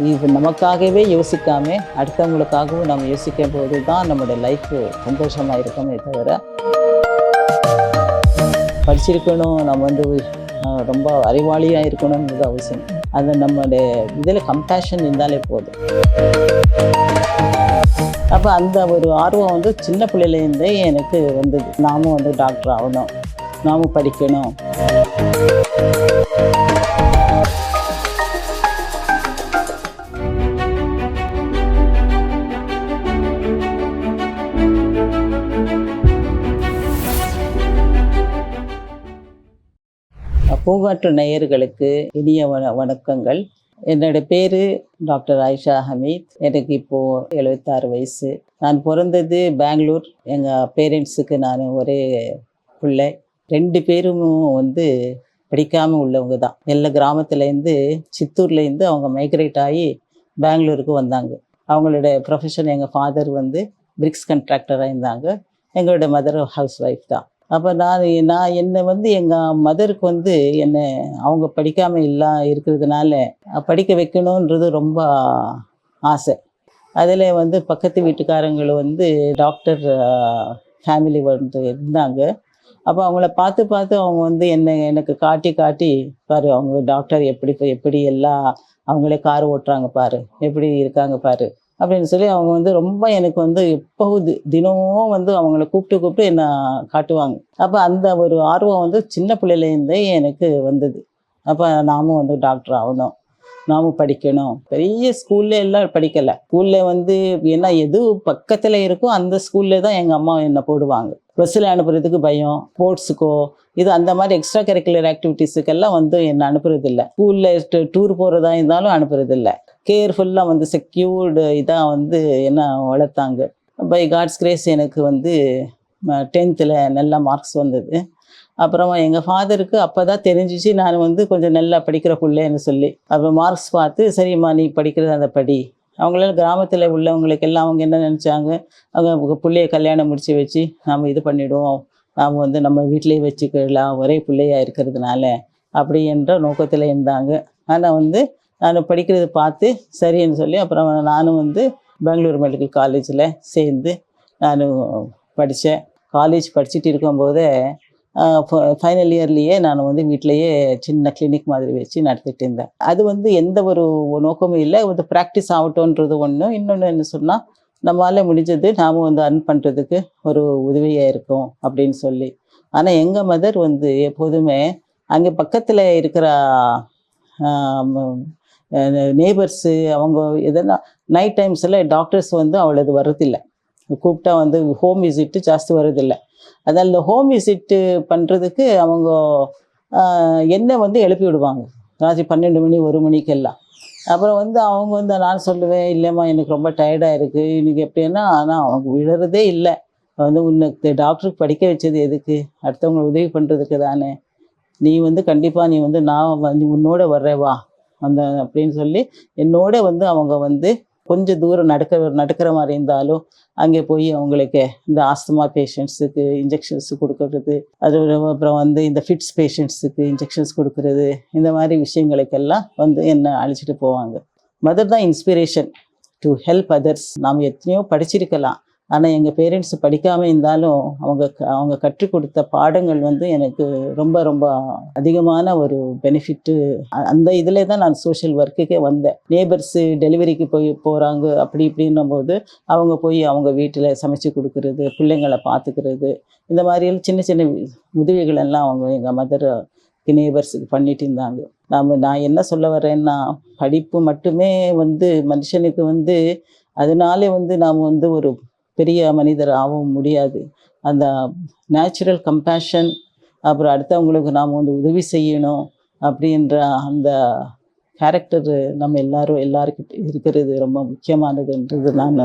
இது நமக்காகவே யோசிக்காம அடுத்தவங்களுக்காகவும் நம்ம யோசிக்கும் போது தான் நம்மளுடைய லைஃப் சந்தோஷமாக இருக்கமே தவிர படிச்சிருக்கணும் நம்ம வந்து ரொம்ப அறிவாளியாக இருக்கணுங்கிறது அவசியம். அது நம்மளுடைய இதில் கம்பேஷன் இருந்தாலே போதும். அப்போ அந்த ஒரு ஆர்வம் வந்து சின்ன பிள்ளையிலேருந்தே எனக்கு வந்தது. நாமும் வந்து டாக்டர் ஆகணும். நாமும் படிக்கணும். பூங்காற்று நேயர்களுக்கு இனிய வண வணக்கங்கள். என்னோட பேர் டாக்டர் ஆயிஷா ஹமீத். எனக்கு இப்போது எழுபத்தாறு வயசு. நான் பிறந்தது பெங்களூர். எங்கள் பேரண்ட்ஸுக்கு நான் ஒரே பிள்ளை. ரெண்டு பேரும் வந்து படிக்காமல் உள்ளவங்க தான். எல்லா கிராமத்துலேருந்து சித்தூர்லேருந்து அவங்க மைக்ரேட் ஆகி பெங்களூருக்கு வந்தாங்க. அவங்களோட ப்ரொஃபஷன் எங்கள் ஃபாதர் வந்து பிரிக்ஸ் கண்ட்ராக்டராக இருந்தாங்க. எங்களோட மதர் ஹவுஸ் ஒய்ஃப் தான். அப்போ நான் நான் என்னை வந்து எங்கள் மதருக்கு வந்து என்னை அவங்க படிக்காமல் இல்லா இருக்கிறதுனால படிக்க வைக்கணுன்றது ரொம்ப ஆசை. அதில் வந்து பக்கத்து வீட்டுக்காரங்களும் வந்து டாக்டர் ஃபேமிலி வந்து இருந்தாங்க. அப்போ அவங்கள பார்த்து பார்த்து அவங்க வந்து என்னை எனக்கு காட்டி காட்டி பாரு அவங்க டாக்டர் எப்படி எப்படி எல்லாம் அவங்களே கார் ஓட்டுறாங்க பாரு எப்படி இருக்காங்க பாரு. அப்படின்னு சொல்லி அவங்க வந்து ரொம்ப எனக்கு வந்து எப்போது தினமும் வந்து அவங்கள கூப்பிட்டு கூப்பிட்டு என்னை காட்டுவாங்க. அப்போ அந்த ஒரு ஆர்வம் வந்து சின்ன பிள்ளையிலேருந்தே எனக்கு வந்தது. அப்போ நாமும் வந்து டாக்டர் ஆகணும். நாமும் படிக்கணும். பெரிய ஸ்கூல்ல எல்லாம் படிக்கலை. ஸ்கூல்ல வந்து ஏன்னா எது பக்கத்தில் இருக்கோ அந்த ஸ்கூல்ல தான் எங்கள் அம்மா என்னை போடுவாங்க. பஸ்ஸில் அனுப்புறதுக்கு பயம் ஸ்போர்ட்ஸுக்கோ இது அந்த மாதிரி எக்ஸ்ட்ரா கரிக்குலர் ஆக்டிவிட்டீஸுக்கெல்லாம் வந்து என்னை அனுப்புறதில்ல. ஸ்கூலில் டூர் போகிறதா இருந்தாலும் அனுப்புறதில்ல. கேர்ஃபுல்லாக வந்து செக்யூர்டு இதாக வந்து என்ன வளர்த்தாங்க? பை காட்ஸ் கிரேஸ் எனக்கு வந்து டென்த்தில் நல்ல மார்க்ஸ் வந்தது. அப்புறமா எங்கள் ஃபாதருக்கு அப்போ தான் தெரிஞ்சிச்சு நான் வந்து கொஞ்சம் நல்லா படிக்கிற பிள்ளைன்னு சொல்லி. அப்போ மார்க்ஸ் பார்த்து சரிம்மா நீ படிக்கிறது அந்த படி. அவங்களால கிராமத்தில் உள்ளவங்களுக்கெல்லாம் அவங்க என்ன நினச்சாங்க? அவங்க பிள்ளைய கல்யாணம் முடித்து வச்சு நாம் இது பண்ணிவிடுவோம் நாம் வந்து நம்ம வீட்டிலே வச்சுக்கலாம் ஒரே பிள்ளையாக இருக்கிறதுனால அப்படி என்ற நோக்கத்தில் இருந்தாங்க. ஆனால் வந்து நான் படிக்கிறது பார்த்து சரின்னு சொல்லி அப்புறம் நானும் வந்து பெங்களூர் மெடிக்கல் காலேஜில் சேர்ந்து நான் படித்தேன் காலேஜ் படிச்சுட்டு இருக்கும்போதே ஃபைனல் இயர்லேயே நான் வந்து வீட்டிலையே சின்ன கிளினிக் மாதிரி வச்சு நடத்திட்டு இருந்தேன். அது வந்து எந்த ஒரு நோக்கமும் இல்லை. வந்து ப்ராக்டிஸ் ஆகட்டும்ன்றது ஒன்று இன்னொன்று என்ன சொன்னால் நம்மளால் முடிஞ்சது நாம் வந்து அர்ன் பண்ணுறதுக்கு ஒரு உதவியாக இருக்கும் அப்படின்னு சொல்லி. ஆனால் எங்கள் மதர் வந்து எப்போதுமே அங்கே பக்கத்தில் இருக்கிற நேபர்ஸு அவங்க எதனா நைட் டைம்ஸில் டாக்டர்ஸ் வந்து அவ்வளோது வர்றதில்லை. கூப்பிட்டா வந்து ஹோம் விசிட்டு ஜாஸ்தி வர்றதில்லை. அதனால் இந்த ஹோம் விசிட்டு பண்ணுறதுக்கு அவங்க என்ன என்னை வந்து எழுப்பி விடுவாங்க? ராத்திரி பன்னெண்டு மணி ஒரு மணிக்கெல்லாம். அப்புறம் வந்து அவங்க வந்து நான் சொல்லுவேன் இல்லைம்மா எனக்கு ரொம்ப டயர்டாக இருக்குது இன்னைக்கு எப்படின்னா ஆனால் அவங்க விழுறதே இல்லை. வந்து உன்னை டாக்டருக்கு படிக்க வச்சது எதுக்கு? அடுத்தவங்களை உதவி பண்ணுறதுக்கு தானே. நீ வந்து கண்டிப்பாக நீ வந்து நான் வந்து உன்னோட வர்றேன் வா. அந்த அப்படின்னு சொல்லி என்னோட வந்து அவங்க வந்து கொஞ்சம் தூரம் நடக்க நடக்கிற மாதிரி இருந்தாலும் அங்கே போய் அவங்களுக்கு இந்த ஆஸ்துமா பேஷண்ட்ஸுக்கு இன்ஜெக்ஷன்ஸ் கொடுக்கறது அது அப்புறம் வந்து இந்த ஃபிட்ஸ் பேஷண்ட்ஸுக்கு இன்ஜெக்ஷன்ஸ் கொடுக்கறது இந்த மாதிரி விஷயங்களுக்கெல்லாம் வந்து என்னை அழைச்சிட்டு போவாங்க. மதர் தான் இன்ஸ்பிரேஷன் டு ஹெல்ப் அதர்ஸ் நாம் எத்தனையோ படிச்சிருக்கலாம். ஆனால் எங்கள் பேரண்ட்ஸ் படிக்காமல் இருந்தாலும் அவங்க க- அவங்க கற்றுக் கொடுத்த பாடங்கள் வந்து எனக்கு ரொம்ப ரொம்ப அதிகமான ஒரு பெனிஃபிட்டு அந்த இதில் தான் நான் சோஷியல் ஒர்க்குக்கே வந்தேன். நேபர்ஸு டெலிவரிக்கு போய் போகிறாங்க அப்படி இப்படின்னும் போது அவங்க போய் அவங்க வீட்டில் சமைச்சு கொடுக்கறது பிள்ளைங்களை பார்த்துக்கிறது இந்த மாதிரி எல்லாம் சின்ன சின்ன உதவிகள் எல்லாம் அவங்க எங்கள் மதர் நேபர்ஸுக்கு பண்ணிட்டு இருந்தாங்க. நாம் நான் என்ன சொல்ல வரேன்னா படிப்பு மட்டுமே வந்து மனுஷனுக்கு வந்து அதனாலே வந்து நாம் வந்து ஒரு பெரிய மனிதர் ஆகவும் முடியாது. அந்த நேச்சுரல் கம்பேஷன் அப்புறம் அடுத்தவங்களுக்கு நாம் வந்து உதவி செய்யணும் அப்படின்ற அந்த கேரக்டர் நம்ம எல்லாரும் எல்லாருக்கிட்ட இருக்கிறது ரொம்ப முக்கியமானதுன்றது நான்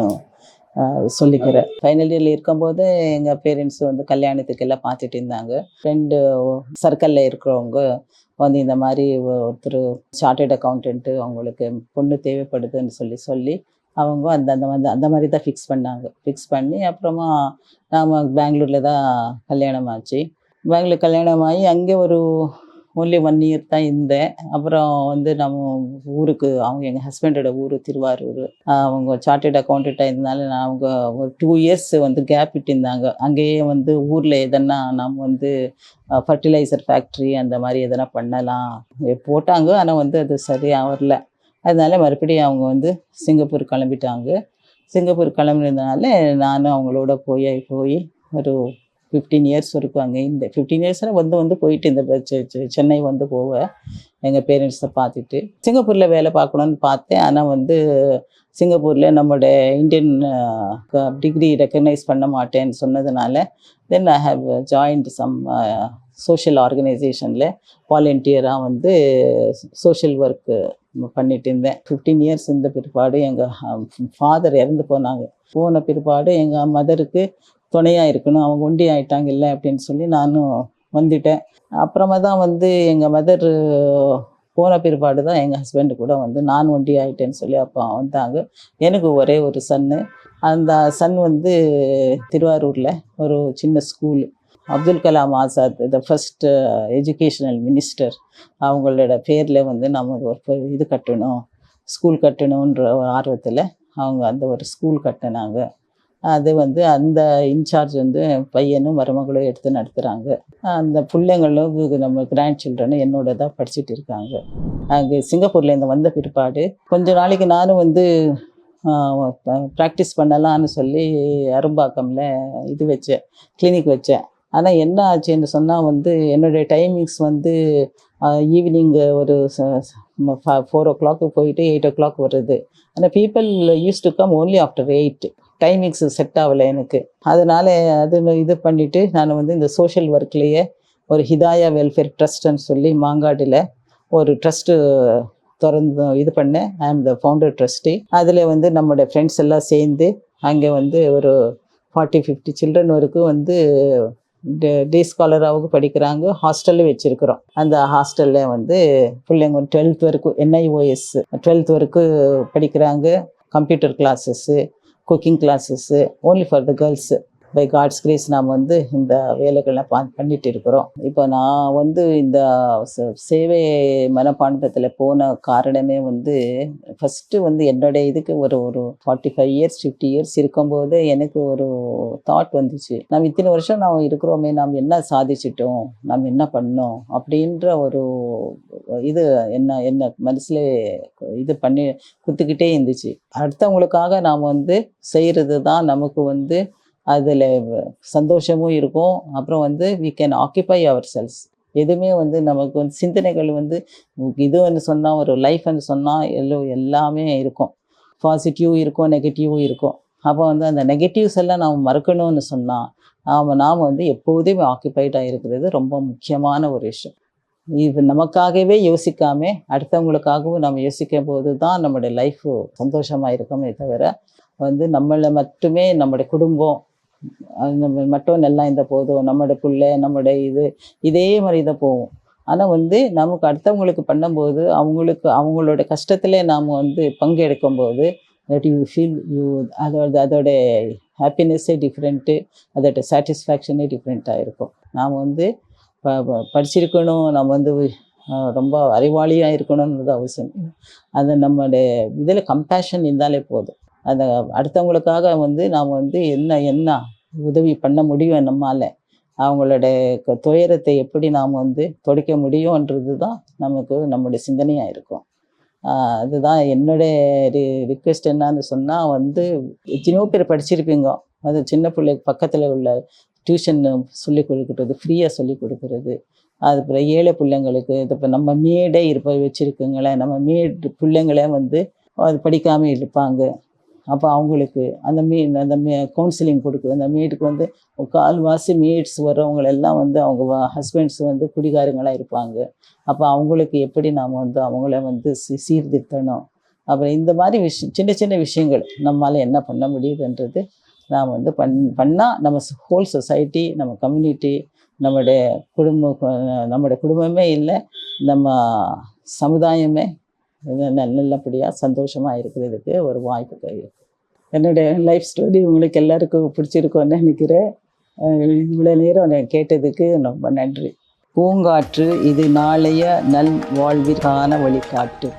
சொல்லிக்கிறேன். ஃபைனல் இயரில் இருக்கும்போது எங்கள் பேரண்ட்ஸ் வந்து கல்யாணத்துக்கு எல்லாம் பார்த்துட்டு இருந்தாங்க. ஃப்ரெண்டு சர்க்கிளில் இருக்கிறவங்க வந்து இந்த மாதிரி ஒருத்தர் சார்ட்டர்ட் அக்கௌண்டன்ட்டு அவங்களுக்கு பொண்ணு தேவைப்படுதுன்னு சொல்லி சொல்லி அவங்க அந்த அந்த மாதிரி அந்த மாதிரி தான் ஃபிக்ஸ் பண்ணாங்க. ஃபிக்ஸ் பண்ணி அப்புறமா நாம் பெங்களூரில் தான் கல்யாணம் ஆச்சு. பெங்களூர் கல்யாணம் ஆகி அங்கே ஒரு ஒன்லி ஒன் இயர் தான் இருந்தேன். அப்புறம் வந்து நம்ம ஊருக்கு அவங்க எங்கள் ஹஸ்பண்டோட ஊர் திருவாரூர். அவங்க சார்ட்டர்ட் அக்கௌண்டண்ட்டாக இருந்தனால நான் அவங்க ஒரு டூ இயர்ஸ் வந்து கேப் விட்டிருந்தாங்க. அங்கேயே வந்து ஊரில் எதனா நம்ம வந்து ஃபர்டிலைசர் ஃபேக்ட்ரி அந்த மாதிரி எதனா பண்ணலாம். போட்டாங்க. ஆனால் வந்து அது சரியாக வரல அதனால மறுபடியும் அவங்க வந்து சிங்கப்பூர் கிளம்பிட்டாங்க. சிங்கப்பூர் கிளம்புனதுனால நானும் அவங்களோட போய் போய் ஒரு ஃபிஃப்டீன் இயர்ஸ் இருக்கும் அங்கே. இந்த ஃபிஃப்டீன் இயர்ஸில் வந்து வந்து போயிட்டு இந்த செ- சென்னை வந்து போவேன் எங்கள் பேரண்ட்ஸை பார்த்துட்டு. சிங்கப்பூரில் வேலை பார்க்கணுன்னு பார்த்தேன். ஆனால் வந்து சிங்கப்பூரில் நம்மளோட இந்தியன் டிகிரி ரெக்கக்னைஸ் பண்ண மாட்டேன்னு சொன்னதுனால then I have joined some social ஆர்கனைசேஷனில் வாலண்டியராக வந்து சோஷியல் ஒர்க்கு பண்ணிட்டு இருந்தேன். ஃபிஃப்டீன் இயர்ஸ் இந்த பிற்பாடு எங்கள் ஃபாதர் இறந்து போனாங்க. போன பிற்பாடு எங்கள் மதருக்கு துணையாக இருக்கணும். அவங்க ஒண்டி ஆயிட்டாங்க இல்லை அப்படின்னு சொல்லி நானும் வந்துட்டேன். அப்புறமா தான் வந்து எங்கள் மதர் போன பிற்பாடு தான் எங்கள் ஹஸ்பண்டு கூட வந்து நான் ஒண்டி ஆயிட்டேன்னு சொல்லி அப்போ வந்தாங்க. எனக்கு ஒரே ஒரு சன்னு அந்த சன் வந்து திருவாரூரில் ஒரு சின்ன school Abdul Kalam Azad the first educational minister அவங்களோட பேரில் வந்து நம்ம ஒரு இது கட்டணும் ஸ்கூல் கட்டணுன்ற ஒரு ஆர்வத்தில் அவங்க அந்த ஒரு ஸ்கூல் கட்டினாங்க. அது வந்து அந்த இன்சார்ஜ் வந்து பையனும் மருமகளும் எடுத்து நடத்துகிறாங்க அந்த பிள்ளைங்களும் நம்ம கிராண்ட் சில்ட்ரனும் என்னோட தான் படிச்சுட்டு இருக்காங்க. அங்கே சிங்கப்பூர்லேருந்து வந்த பிற்பாடு கொஞ்ச நாளைக்கு நானும் வந்து ப்ராக்டிஸ் பண்ணலாம்னு சொல்லி அரும்பாக்கம்ல இது வச்சேன் கிளினிக் வச்சேன். ஆனால் என்ன ஆச்சுன்னு சொன்னால் வந்து என்னுடைய டைமிங்ஸ் வந்து ஈவினிங்கு ஒரு ஃபோர் ஓ கிளாக்கு போயிட்டு எயிட் ஓ கிளாக் வருது. ஆனால் people use to come only after eight timings set ஆகலை எனக்கு. அதனால அது இது பண்ணிவிட்டு நான் வந்து இந்த சோஷியல் ஒர்க்லேயே ஒரு ஹிதாயா வெல்ஃபேர் ட்ரஸ்ட்னு சொல்லி மாங்காடில் ஒரு ட்ரஸ்ட்டு திறந்து இது பண்ணேன். ஐ ஆம் த ஃபவுண்டர் ட்ரஸ்டி அதில் வந்து நம்மளுடைய ஃப்ரெண்ட்ஸ் எல்லாம் சேர்ந்து அங்கே வந்து ஒரு ஃபார்ட்டி ஃபிஃப்டி சில்ட்ரன் வரைக்கும் வந்து டே ஸ்காலராகவும் படிக்கிறாங்க. ஹாஸ்டல்லும் வச்சுருக்குறோம். அந்த ஹாஸ்டலில் வந்து பிள்ளைங்க டுவெல்த் வரைக்கும் என்ஐஓஎஸ் டுவெல்த் வரைக்கும் படிக்கிறாங்க. Computer classes cooking classes only for the girls by God's grace நாம் வந்து இந்த வேலைகள்லாம் பா பண்ணிட்டு இருக்கிறோம் இப்போ நான் வந்து இந்த சேவை மனப்பாண்டத்தில் போன காரணமே வந்து ஃபஸ்ட்டு வந்து என்னுடைய இதுக்கு ஒரு ஒரு forty five years fifty years இருக்கும்போது எனக்கு ஒரு தாட் வந்துச்சு. நம்ம இத்தனை வருஷம் நாம் இருக்கிறோமே நாம் என்ன சாதிச்சிட்டோம் நாம் என்ன பண்ணோம் அப்படின்ற ஒரு இது என்ன என்ன மனசில் இது பண்ணி குத்துக்கிட்டே இருந்துச்சு. அடுத்தவங்களுக்காக நாம் வந்து செய்கிறது தான் நமக்கு வந்து அதில் சந்தோஷமும் இருக்கும். அப்புறம் வந்து we can occupy ourselves எதுவுமே வந்து நமக்கு வந்து சிந்தனைகள் வந்து இதுன்னு சொன்னால் ஒரு லைஃப்னு சொன்னால் எல்லோ எல்லாமே இருக்கும். பாசிட்டிவ் இருக்கும் நெகட்டிவும் இருக்கும். அப்போ வந்து அந்த நெகட்டிவ்ஸ் எல்லாம் நாம் மறக்கணும்னு சொன்னால் நாம் நாம் வந்து எப்போதுமே ஆக்கிபைடாக இருக்கிறது ரொம்ப முக்கியமான ஒரு விஷயம். இது நமக்காகவே யோசிக்காம அடுத்தவங்களுக்காகவும் நம்ம யோசிக்கும் போது தான் நம்மளுடைய லைஃப் சந்தோஷமாக இருக்கமே தவிர வந்து நம்மளை மட்டுமே நம்மளுடைய குடும்பம் அது நம்ம மட்டும் நல்லா இந்த போதும். நம்மளோட பிள்ளை நம்மளோட இது இதே மாதிரி தான் போகும். ஆனால் வந்து நமக்கு அடுத்தவங்களுக்கு பண்ணும்போது அவங்களுக்கு அவங்களோட கஷ்டத்தில் நாம் வந்து பங்கெடுக்கும்போது தட் யூ ஃபீல் யூ அதோட அதோட ஹாப்பினஸ்ஸே டிஃப்ரெண்ட்டு அதோட சாட்டிஸ்ஃபேக்ஷனே டிஃப்ரெண்ட்டாக இருக்கும். நாம் வந்து ப படிச்சிருக்கணும். நம்ம வந்து ரொம்ப அறிவாளியாக இருக்கணுன்றது அவசியம். இல்லை. அது நம்மளுடைய இதில் கம்பேஷன் இருந்தாலே போதும். அந்த அடுத்தவங்களுக்காக வந்து நாம் வந்து என்ன என்ன உதவி பண்ண முடியும் நம்மால். அவங்களோட துயரத்தை எப்படி நாம் வந்து துடைக்க முடியும்ன்றது தான் நமக்கு நம்முடைய சிந்தனையாக இருக்கும். அதுதான் என்னுடைய ரிக்வெஸ்ட் என்னன்னு சொன்னால் வந்து எத்தனையோ பேர் படிச்சிருப்பீங்க. அது சின்ன பிள்ளைக்கு பக்கத்தில் உள்ள டியூஷன் சொல்லி கொடுக்குறது ஃப்ரீயாக சொல்லி கொடுக்குறது. அது அப்புறம் ஏழை பிள்ளைங்களுக்கு இது இப்போ நம்ம மேடே இருப்ப வச்சுருக்குங்களேன் நம்ம மேடு பிள்ளைங்களே வந்து அது படிக்காமல் இருப்பாங்க. அப்போ அவங்களுக்கு அந்த மீ அந்த மே கவுன்சிலிங் கொடுக்குது அந்த மீட்டுக்கு வந்து கால்வாசி மீட்ஸ் வர்றவங்களெல்லாம் வந்து அவங்க ஹஸ்பண்ட்ஸ் வந்து குடிகாரங்களாக இருப்பாங்க. அப்போ அவங்களுக்கு எப்படி நாம் வந்து அவங்கள வந்து சீ சீர்திருத்தணும்? அப்புறம் இந்த மாதிரி விஷயம் சின்ன சின்ன விஷயங்கள் நம்மளால் என்ன பண்ண முடியுதுன்றது நாம் வந்து பண் பண்ணால் நம்ம ஹோல் சொசைட்டி நம்ம கம்யூனிட்டி நம்முடைய குடும்பம் நம்முடைய குடும்பமே இல்லை நம்ம சமுதாயமே நல்லபடியாக சந்தோஷமாக இருக்கிறதுக்கு ஒரு வாய்ப்பு என்னுடைய லைஃப் ஸ்டோரி உங்களுக்கு எல்லாருக்கும் பிடிச்சிருக்கோன்னு நினைக்கிறேன். இவ்வளோ நேரம் கேட்டதுக்கு ரொம்ப நன்றி. பூங்காற்று இது நாளைய நல் வாழ்விற்கான வழிகாட்டு.